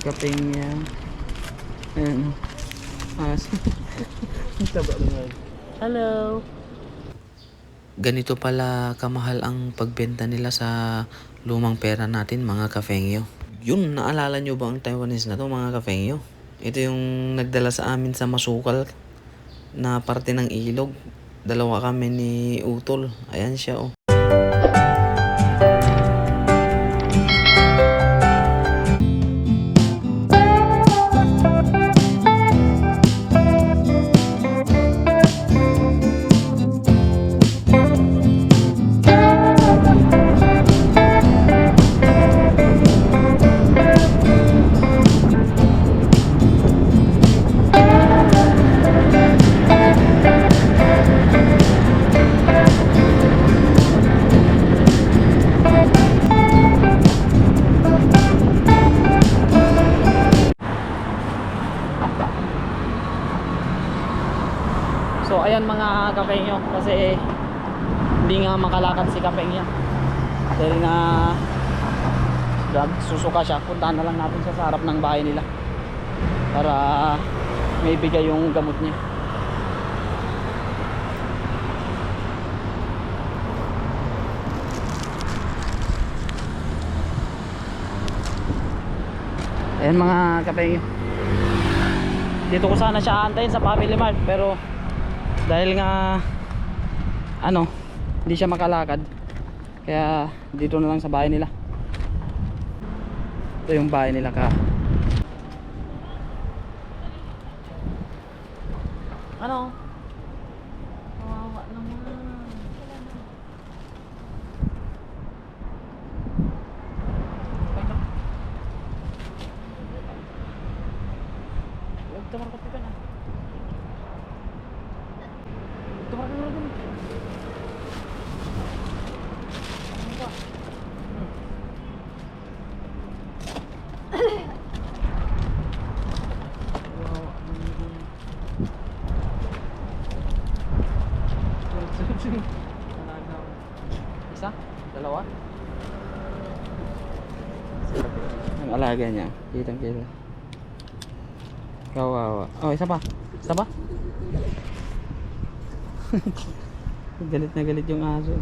Kaping niya. Ayan. As. Taba naman. Hello. Ganito pala kamahal ang pagbenta nila sa lumang pera natin mga kafengyo. Yun, naalala nyo ba ang Taiwanese na to mga kafengyo? Ito yung nagdala sa amin sa masukal na parte ng ilog. Dalawa kami ni Utol. Ayan siya oh. Kapengyo kasi hindi nga makalakad si kapengyo. Dahil nga grab, susuka siya. Puntahan na lang natin siya sa harap ng bahay nila. Para may bigay yung gamot niya. Ayan mga kapengyo. Dito ko sana siya antayin sa Family Mart pero dahil nga ano hindi siya makalakad. Kaya dito na lang sa bahay nila. Ito yung bahay nila ka ano kawawa naman Okay lang. Huwag tamarkot ka na Tumara ka na dun. Ano ba? Hmm. Wow, Isa? Dalawa? Ang alaga niya. Kitang kita. Kawawa. Oh, isa pa. Isa pa? galit na galit yung aso.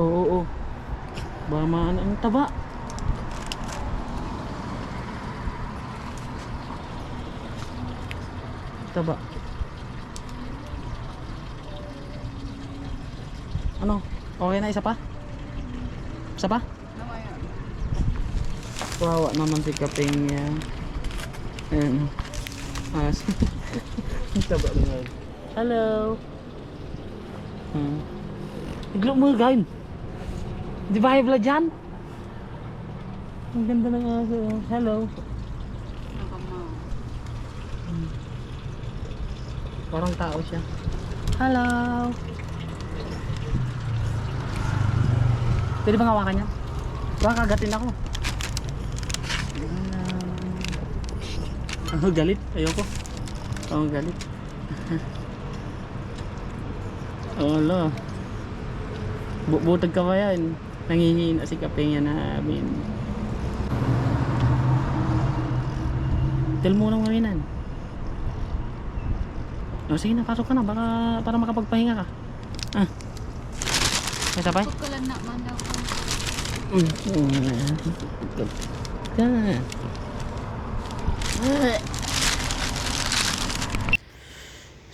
Oo, oo, oo. Baka maano ang taba. Taba. Ano? Okay na isa pa? Isa pa? Wawa naman si Kaping niya. Ayan. As. Taba naman. Hello. Hmm. Iglok mo gain. Di ba high blood yan? Ang ganda ng aso. oh. Hello. Hmm. Parang tao siya. Hello. Pwede bang hawakan niya? Baka kagatin ako. Oh, galit. Ayoko. Oh, galit. Wala. Bu butag ka ba yan? Nangihingi na si Kapeng yan namin. Tell mo nang maminan. O sige na, pasok ka na. Baka para makapagpahinga ka. Ah. May ko lang na man daw ko. Mm. Ka.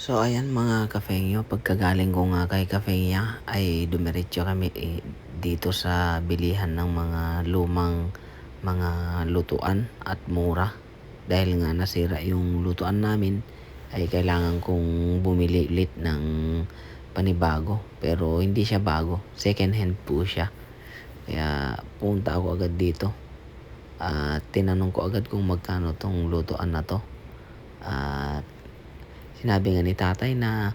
So ayan mga kafengyo, pagkagaling ko nga kay kafengya ay dumiretso kami eh, dito sa bilihan ng mga lumang mga lutuan at mura. Dahil nga nasira yung lutuan namin ay kailangan kong bumili ulit ng panibago. Pero hindi siya bago, second hand po siya. Kaya punta ako agad dito. At tinanong ko agad kung magkano tong lutuan na to. At sinabi nga ni tatay na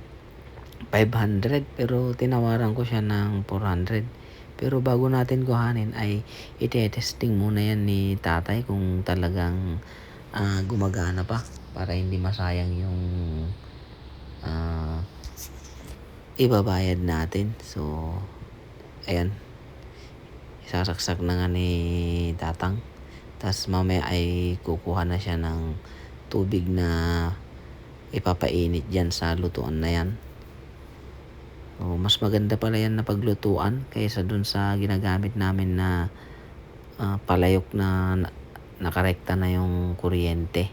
500 pero tinawaran ko siya ng 400. Pero bago natin kuhanin ay ite-testing muna yan ni tatay kung talagang ah, gumagana pa para hindi masayang yung ah, ibabayad natin. So, ayan. Isasaksak na nga ni tatang Tas mamaya ay kukuha na siya ng tubig na ipapainit dyan sa lutuan na yan. O, mas maganda pala yan na paglutuan kaysa dun sa ginagamit namin na ah, palayok na na- nakarekta na yung kuryente.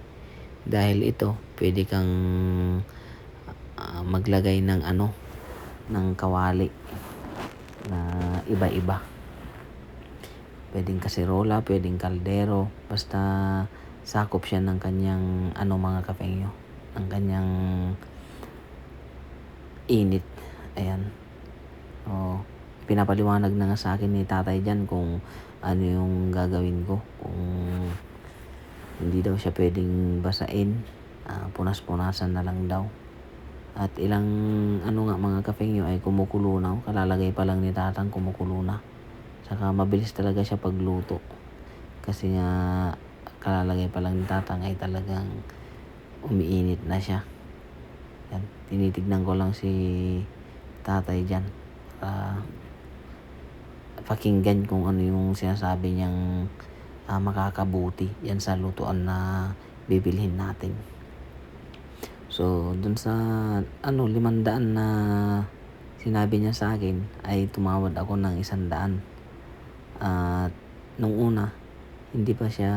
Dahil ito, pwede kang ah, maglagay ng ano, ng kawali na iba-iba. Pwedeng kaserola, pwedeng kaldero, basta sakop siya ng kanyang ano mga kapengyo, ng kanyang init. Ayan. O, pinapaliwanag na nga sa akin ni tatay dyan kung ano yung gagawin ko. Kung hindi daw siya pwedeng basain, ah, punas-punasan na lang daw. At ilang ano nga mga kapengyo ay kumukulo. Kalalagay pa lang ni tatang kumukulo. Saka mabilis talaga siya pagluto. Kasi nga kalalagay pa lang ni tatang ay talagang umiinit na siya. Yan. Tinitignan ko lang si tatay dyan. Para pakinggan kung ano yung sinasabi niyang ah, makakabuti yan sa lutuan na bibilhin natin. So, dun sa ano, limandaan na sinabi niya sa akin ay tumawad ako ng isandaan. At nung una, hindi pa siya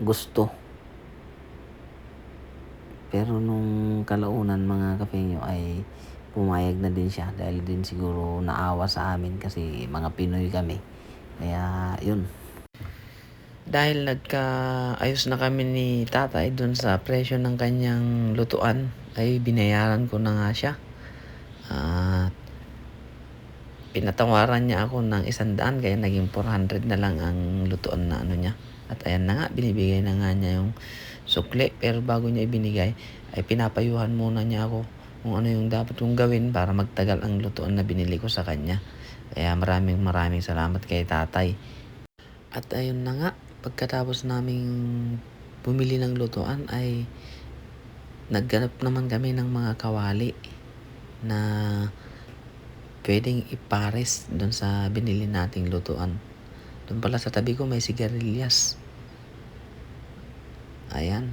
gusto. Pero nung kalaunan mga kapengyo ay pumayag na din siya dahil din siguro naawa sa amin kasi mga Pinoy kami. Kaya yun. Dahil nagkaayos na kami ni tatay dun sa presyo ng kanyang lutuan ay binayaran ko na nga siya. At pinatawaran niya ako ng isang daan kaya naging 400 na lang ang lutuan na ano niya. At ayan na nga, binibigay na nga niya yung sukli. Pero bago niya ibinigay, ay pinapayuhan muna niya ako kung ano yung dapat kong gawin para magtagal ang lutuan na binili ko sa kanya. Kaya maraming maraming salamat kay tatay. At ayun na nga, pagkatapos naming bumili ng lutuan ay nagganap naman kami ng mga kawali na pwedeng ipares doon sa binili nating lutuan. Doon pala sa tabi ko may sigarilyas. Ayan.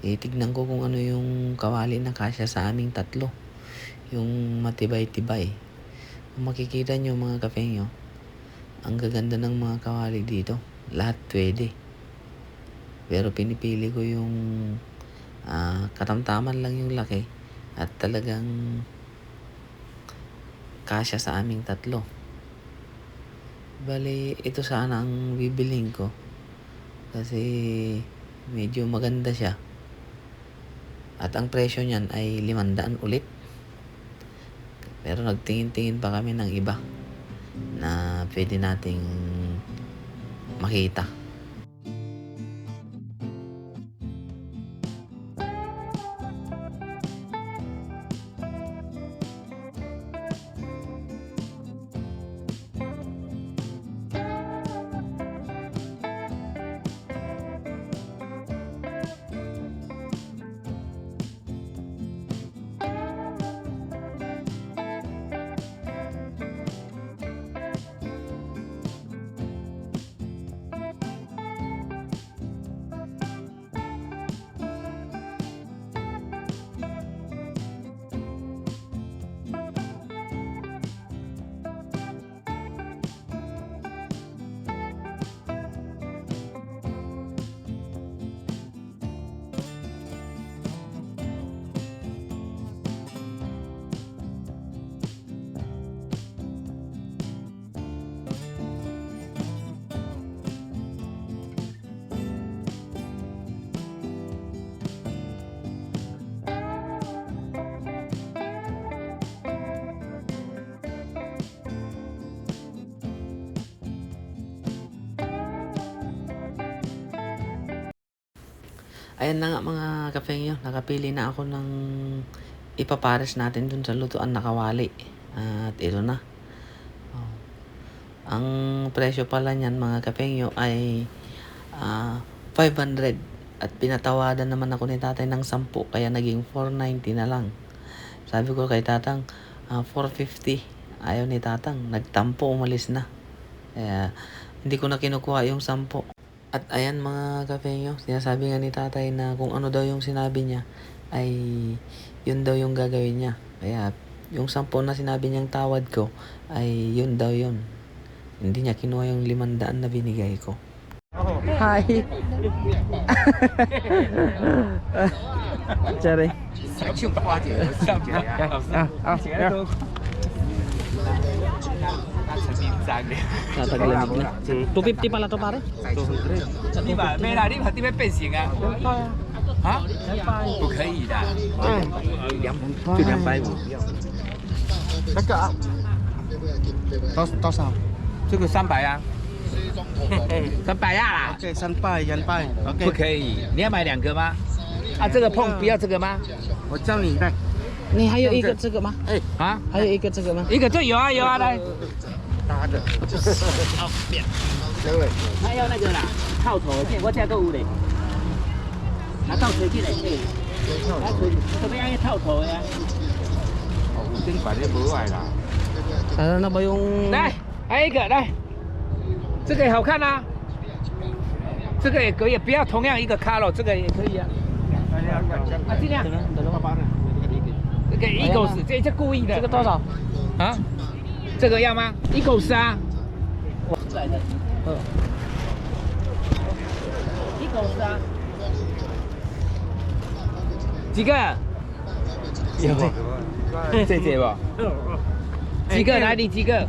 Itignan ko kung ano yung kawali na kasya sa aming tatlo. Yung matibay-tibay. Kung makikita nyo mga kapengyo, ang gaganda ng mga kawali dito. Lahat pwede. Pero pinipili ko yung ah, katamtaman lang yung laki at talagang kasya sa aming tatlo. Bali, ito sana ang bibiling ko. Kasi medyo maganda siya. At ang presyo niyan ay 500 ulit. Pero nagtingin-tingin pa kami ng iba na pwede nating makita. Ayan na nga mga kapengyo, nakapili na ako ng ipapares natin dun sa lutuan na kawali. At ito na. Oh. Ang presyo pala niyan mga kapengyo ay ah, 500 at pinatawadan naman ako ni tatay ng 10 kaya naging 490 na lang. Sabi ko kay tatang ah, 450. Ayaw ni tatang, nagtampo umalis na. Kaya hindi ko na kinukuha yung sampo. At ayan mga kafengyo, sinasabi nga ni tatay na kung ano daw yung sinabi niya ay yun daw yung gagawin niya. Kaya yung sampo na sinabi niyang tawad ko ay yun daw yun. Hindi niya kinuha yung limandaan na binigay ko. Hi! Sorry. Ah, ah, 不可以的。就两百五。那个啊，多多少这个三百。啊。三百。呀啦，三拜人拜不可以，你要买两个吗？啊，这个碰不要这个吗？我教你，你还有一个这个吗？哎啊，还有一个这个吗？一个这有啊有啊，来，搭的，这位，还有那个啦，套头，我这都有嘞，拿套头进来，啊，怎么样？套头呀？真摆的不坏啦，Ano na ba yung... 来，还有一个来，这个也好看啊，这个也可以，不要同样一个 color，这个也可以啊。啊，尽量，这个 Eagles 这这故意的。这个多少？啊？这个要吗？一口仨，哇，嗯，一口仨，几个？有吗？这这吧，几个？哪里几个？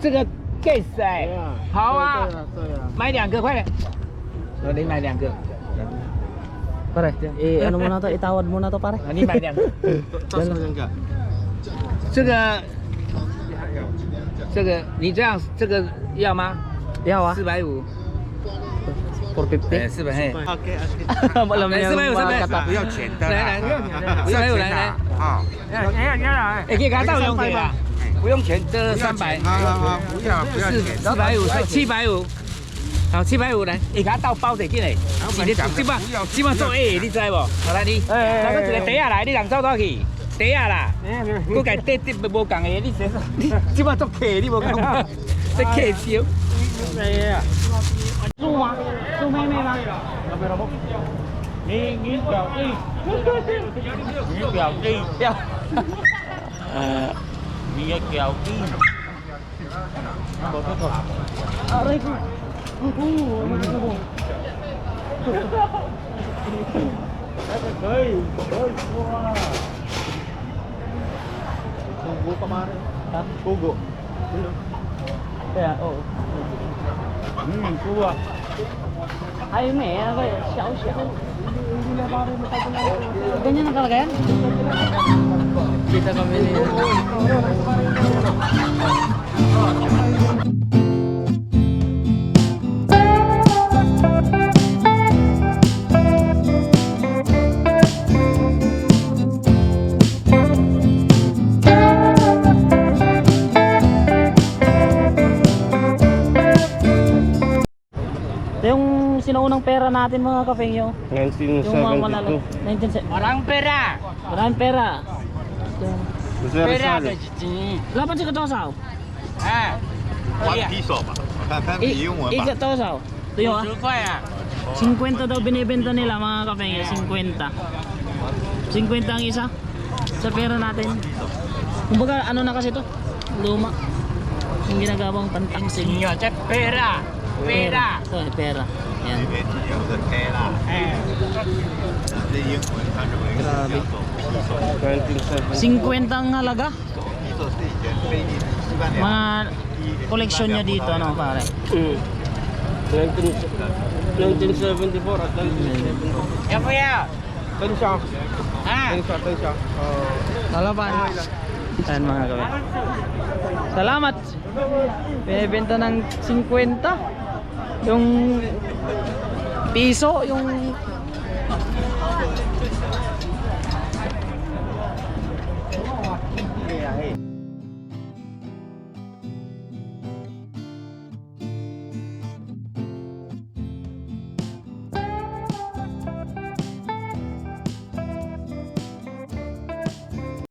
这个给谁？好啊，买两个，快点，我你买两个，过来，一，那，过来，你买两个，两个。这个，这个你这样，这个要吗？Yaw ah. 四百五，哎，450. 四百。嘿。OK OK，Alam niya Sabay, yung sabay. mga kata. 不要钱的来来啦，不要钱的来来。啊，也可以给他倒流水啦，不用钱，这三百，好好好，不要不要四钱，四百五，七百五，好七百五来，你给他倒包得进来，是你基本基本做 A，你知无？好来你，拿个一个底下来，你人走倒去，té à là? À, à. Cô cái té té vô cần ấy đi. Thế chứ mà tao khề đi vô cần tao khề xíu. Này à. Du mà du mê mê mà? Nghĩ nghĩ kiểu đi nghĩ kiểu đi. Nghĩ kiểu đi. Bộ cái thuật ở đây Everybody, good boy. Kugo pa mare, Ha? kugo. Kaya, oo. Hmm, kuha. Ay, may, ano ba? Siyaw, siyaw. Ganyan ang kalagayan? Kita kami ni... Yung sinaunang pera natin mga kapengyo. 1972. Yung 1972. Walang pera. Walang pera. Pera ka chini. Lapan si katosao. Ah. One piso ba? Ikat tosao. Ito yun ah. 50 ah. daw binibenta nila mga kapengyo. 50. 50 ang isa. Sa pera natin. Kumbaga ano na kasi to? Luma. Yung ginagawang pantang signyo. Sa pera. Pera. Ito, eh, pera. Yan. Eh. Grabe. 50 ang halaga. Mga collection nyo dito, ano pare? Mm. 1974 at 1974. Yan po yan. Tensya. Ah. Tensya, tensya. Uh, Lalaban. Ayan mga kabe. Salamat! Binibenta ng 50. Yung piso, yung